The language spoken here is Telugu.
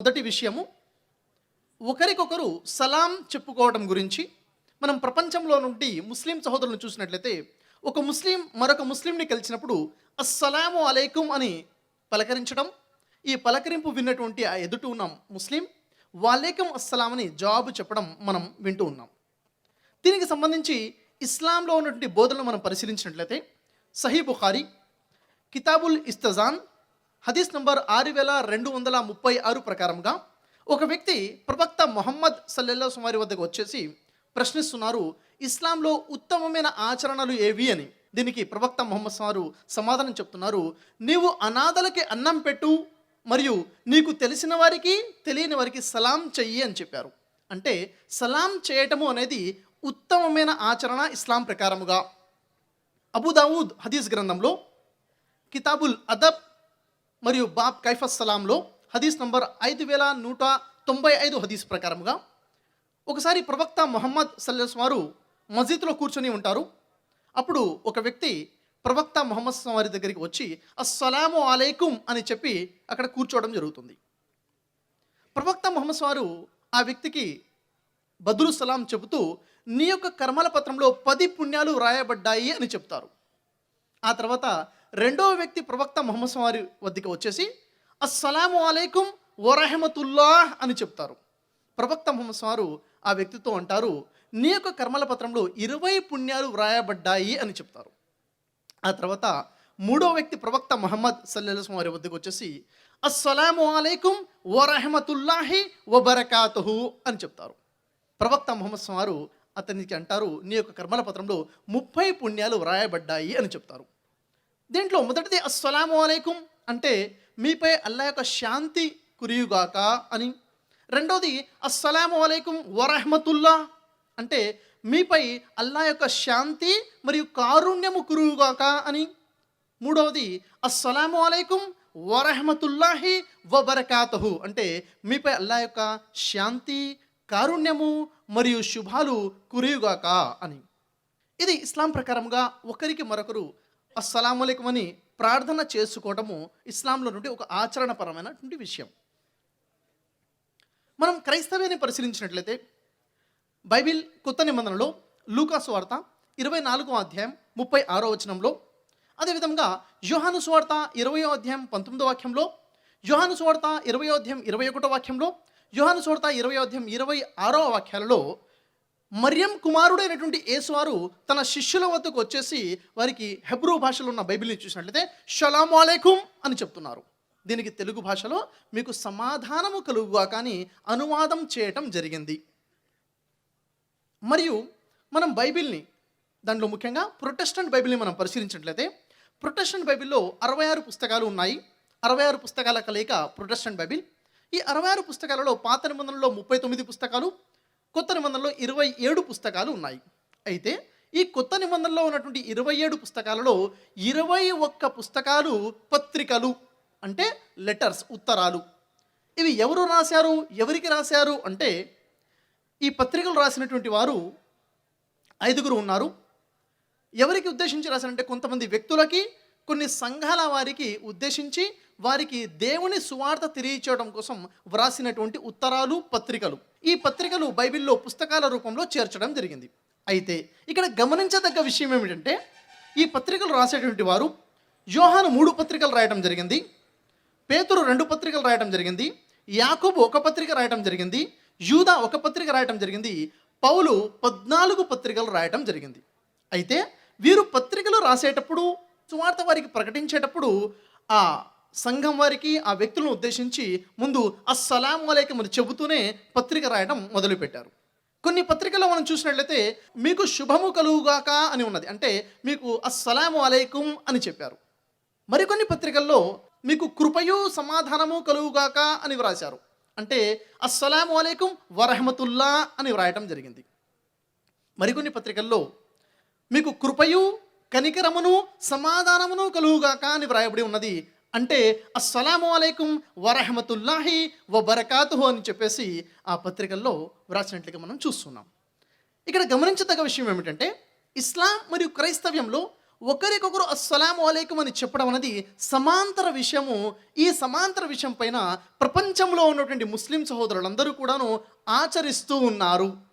మొదటి విషయము ఒకరికొకరు సలాం చెప్పుకోవడం గురించి. మనం ప్రపంచంలో నుండి ముస్లిం సహోదరులను చూసినట్లయితే ఒక ముస్లిం మరొక ముస్లింని కలిసినప్పుడు అస్సలాము అలైకుం అని పలకరించడం ఈ పలకరింపు విన్నటువంటి ఆ ఎదుటి ఉన్న ముస్లిం వాలేకం అస్సలాం అని జవాబు చెప్పడం మనం వింటూ ఉన్నాం. దీనికి సంబంధించి ఇస్లాంలో ఉన్నటువంటి బోధనలు మనం పరిశీలించినట్లయితే సహీ బుఖారీ కితాబుల్ ఇస్తజాన్ హదీస్ నంబర్ ఆరు వేల రెండు వందల ముప్పై ఆరు ప్రకారంగా ఒక వ్యక్తి ప్రవక్త మొహమ్మద్ సల్లెల్లా సుమారి వద్దకు వచ్చేసి ప్రశ్నిస్తున్నారు ఇస్లాంలో ఉత్తమమైన ఆచరణలు ఏవి? అని. దీనికి ప్రవక్త మొహమ్మద్ వారు సమాధానం చెప్తున్నారు నీవు అనాథలకి అన్నం పెట్టు మరియు నీకు తెలిసిన వారికి తెలియని వారికి సలాం చెయ్యి అని చెప్పారు. అంటే సలాం చేయటము అనేది ఉత్తమమైన ఆచరణ ఇస్లాం ప్రకారముగా. అబుదావుద్ హదీస్ గ్రంథంలో కితాబుల్ అదబ్ మరియు బాబ్ కైఫస్ సలాంలో హదీస్ నంబర్ ఐదు వేల నూట తొంభై ఐదు హదీస్ ప్రకారముగా ఒకసారి ప్రవక్త మొహమ్మద్ సల్లస్ వారు మస్జిద్లో కూర్చొని ఉంటారు. అప్పుడు ఒక వ్యక్తి ప్రవక్త మొహమ్మద్ వారి దగ్గరికి వచ్చి అస్సలాము అలైకుం అని చెప్పి అక్కడ కూర్చోవడం జరుగుతుంది. ప్రవక్త మొహమ్మద్ వారు ఆ వ్యక్తికి బదులు సలాం చెబుతూ నీ యొక్క కర్మల పత్రంలో పది పుణ్యాలు రాయబడ్డాయి అని చెప్తారు. ఆ తర్వాత రెండవ వ్యక్తి ప్రవక్త మొహమ్మద్ వారి వద్దకు వచ్చేసి అస్సలాము అలైకుం వరహమతుల్లాహ్ అని చెప్తారు. ప్రవక్త మొహమ్మద్ వారు ఆ వ్యక్తితో అంటారు నీ యొక్క కర్మల పత్రంలో ఇరవై పుణ్యాలు వ్రాయబడ్డాయి అని చెప్తారు. ఆ తర్వాత మూడో వ్యక్తి ప్రవక్త మహమ్మద్ సల్లెల్లాహు వారి వద్దకు వచ్చేసి అస్సలాము అలైకుం వరహమతుల్లాహి వబరకాతుహు అని చెప్తారు. ప్రవక్త ముహమ్మద్ వారు అతనికి అంటారు నీ యొక్క కర్మల పత్రంలో ముప్పై పుణ్యాలు వ్రాయబడ్డాయి అని చెప్తారు. దీంట్లో మొదటిది అస్సలాము అలైకుం అంటే మీపై అల్లా యొక్క శాంతి కురియుగాక అని. రెండోది అస్సలాము అలైకుం వరహమతుల్లా అంటే మీపై అల్లా యొక్క శాంతి మరియు కారుణ్యము కురువుగాక అని. మూడవది అస్సలాము అలైకుం వరహమతుల్లాహి వబరకాతహు అంటే మీపై అల్లా యొక్క శాంతి కారుణ్యము మరియు శుభాలు కురియుగాక అని. ఇది ఇస్లాం ప్రకారంగా ఒకరికి మరొకరు అస్సలాములైకం అని ప్రార్థన చేసుకోవటము ఇస్లాంలో నుండి ఒక ఆచరణపరమైనటువంటి విషయం. మనం క్రైస్తవ్యాన్ని పరిశీలించినట్లయితే బైబిల్ కొత్త నిబంధనలో లూకాసు వార్త ఇరవై నాలుగో అధ్యాయం ముప్పై ఆరో వచనంలో అదేవిధంగా యోహాను సువార్త ఇరవయో అధ్యాయం పంతొమ్మిదో వాక్యంలో యోహాను సువార్త ఇరవయో అధ్యాయం ఇరవై ఒకటో వాక్యంలో యోహాను సువార్త ఇరవై అధ్యాయం ఇరవై ఆరో వాక్యాలలో మరియం కుమారుడైనటువంటి యేసువారు తన శిష్యుల వద్దకు వచ్చేసి వారికి హెబ్రూ భాషలో ఉన్న బైబిల్ని చూసినట్లయితే షలాము అని చెప్తున్నారు. దీనికి తెలుగు భాషలో మీకు సమాధానము కలుగుగా కానీ అనువాదం చేయటం జరిగింది మరియు మనం బైబిల్ని దాంట్లో ముఖ్యంగా ప్రొటెస్టెంట్ బైబిల్ని మనం పరిశీలించినట్లయితే ప్రొటెస్టెంట్ బైబిల్లో అరవై ఆరు పుస్తకాలు ఉన్నాయి. అరవై ఆరు పుస్తకాల కలయిక ప్రొటెస్టెంట్ బైబిల్. ఈ అరవై ఆరు పుస్తకాలలో పాత నిబంధనలో ముప్పై తొమ్మిది పుస్తకాలు కొత్త నిబంధనలో ఇరవై ఏడు పుస్తకాలు ఉన్నాయి. అయితే ఈ కొత్త నిబంధనలో ఉన్నటువంటి ఇరవై ఏడు పుస్తకాలలో ఇరవై ఒక్క పుస్తకాలు పత్రికలు అంటే లెటర్స్ ఉత్తరాలు. ఇవి ఎవరు రాశారు? ఎవరికి రాశారు? అంటే ఈ పత్రికలు రాసినటువంటి వారు ఐదుగురు ఉన్నారు. ఎవరికి ఉద్దేశించి రాశారంటే కొంతమంది వ్యక్తులకి కొన్ని సంఘాల వారికి ఉద్దేశించి వారికి దేవుని సువార్త తెలియచేయడం కోసం వ్రాసినటువంటి ఉత్తరాలు పత్రికలు. ఈ పత్రికలు బైబిల్లో పుస్తకాల రూపంలో చేర్చడం జరిగింది. అయితే ఇక్కడ గమనించదగ్గ విషయం ఏమిటంటే ఈ పత్రికలు రాసేటువంటి వారు యోహాను మూడు పత్రికలు రాయడం జరిగింది పేతురు రెండు పత్రికలు రాయడం జరిగింది యాకోబు ఒక పత్రిక రాయడం జరిగింది యూదా ఒక పత్రిక రాయటం జరిగింది పౌలు పద్నాలుగు పత్రికలు రాయటం జరిగింది. అయితే వీరు పత్రికలు రాసేటప్పుడు సువార్త వారికి ప్రకటించేటప్పుడు ఆ సంఘం వారికి ఆ వ్యక్తులను ఉద్దేశించి ముందు అస్సలాం అలైకం అని చెబుతూనే పత్రిక రాయడం మొదలుపెట్టారు. కొన్ని పత్రికల్లో మనం చూసినట్లయితే మీకు శుభము కలుగుగాక అని ఉన్నది. అంటే మీకు అస్సలాము అలైకుం అని చెప్పారు. మరికొన్ని పత్రికల్లో మీకు కృపయు సమాధానము కలుగుగాక అని వ్రాశారు. అంటే అస్సలాము అలైకుం వరహమతుల్లా అని వ్రాయటం జరిగింది. మరికొన్ని పత్రికల్లో మీకు కృపయు కనికరమును సమాధానమును కలుగుగాక అని వ్రాయబడి ఉన్నది. అంటే అస్సలాము అలైకుం వరహమతుల్లాహి వ బరకాతుహు అని చెప్పేసి ఆ పత్రికల్లో వ్రాసినట్లుగా మనం చూస్తున్నాం. ఇక్కడ గమనించదగ్గ విషయం ఏమిటంటే ఇస్లాం మరియు క్రైస్తవ్యంలో ఒకరికొకరు అస్సలాము అలైకుం అని చెప్పడం అనేది సమాంతర విషయము. ఈ సమాంతర విషయం పైన ప్రపంచంలో ఉన్నటువంటి ముస్లిం సహోదరులందరూ కూడాను ఆచరిస్తూ ఉన్నారు.